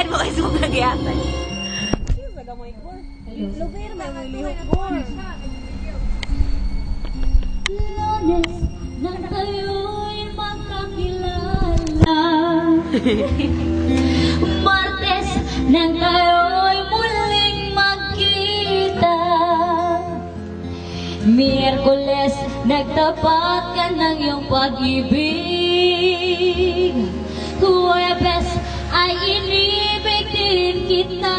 Bayan mo kayo sa nagyatan. Lugar, may mulihok bor. Lunes nang tayo'y magkakilala Martes nang tayo'y muling magkita Miyerkules nagtapat ka ng iyong pag-ibig Huwebes ay inibig din kita.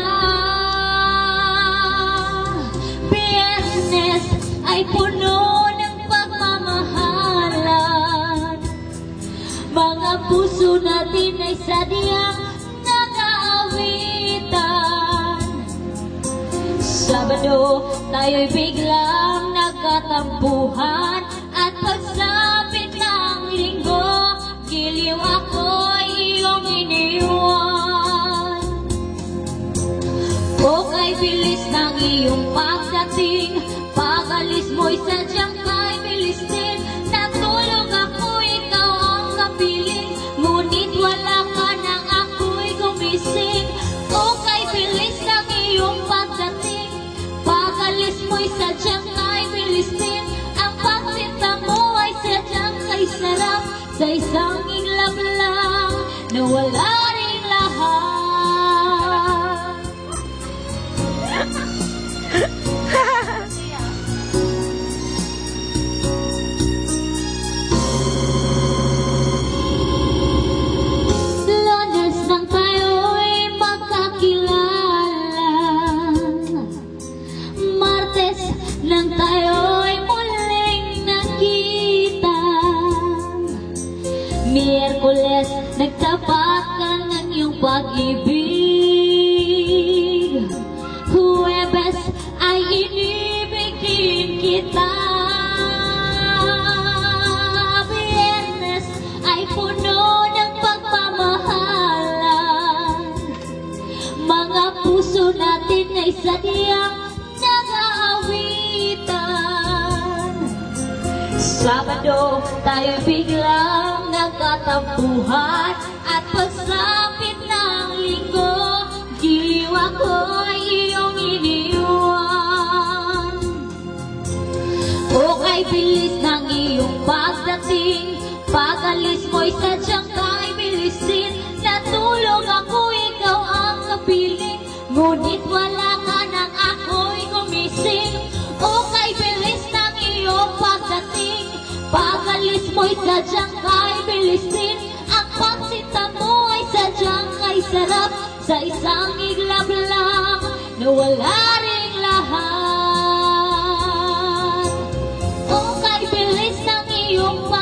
Biyernes ay puno ng pagmamahalan. Mga puso natin ay sadyang nag-aawitan. Sabado, tayo'y biglang nagkatampuhan kay bilis ng iyong pagdating. Pagalis mo'y sadyang kay bilis din Natulog ako, ikaw ang kapiling Ngunit wala ka nang ako'y gumising. O kay bilis ng iyong pagdating. Pagalis mo'y sadyang kay bilis din Ang pagsinta mo ay sadyang kay sarap. Sa isang iglap lang na wala pag-ibig. Huwebes ay inibig din kita. Biyernes ay puno ng pagmamahalan. Mga puso natin ay sadyang nag-aawitan. Sabado, tayo biglang nagkatampuhan O kay bilis ng iyong pagdating. Pagalis mo'y sadyang kay bilis din Natulog ako, ikaw ang kapiling Ngunit wala ka nang ako'y gumising. O kay bilis ng iyong pagdating. Pagalis mo'y sadyang kay bilis din Ang pagsinta mo ay sadyang kay sarap. Sa isang iglap lang na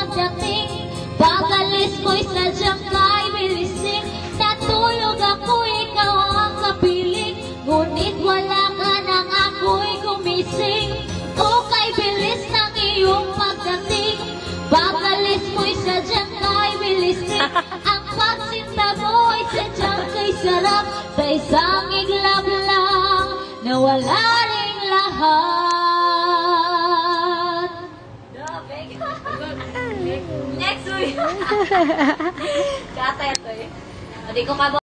pagdating Pagalis mo'y sadyang kay bilisin. Natulog ako, ikaw ang kapiling Ngunit wala ka nang ako'y gumising. O kay bilis ng iyong pagdating. Pagalis mo'y sadyang kay bilisin. Ang pagsinta mo ay sadyang kay sarap Sa isang iglap lang na wala Kata ito eh. Hindi ko kabo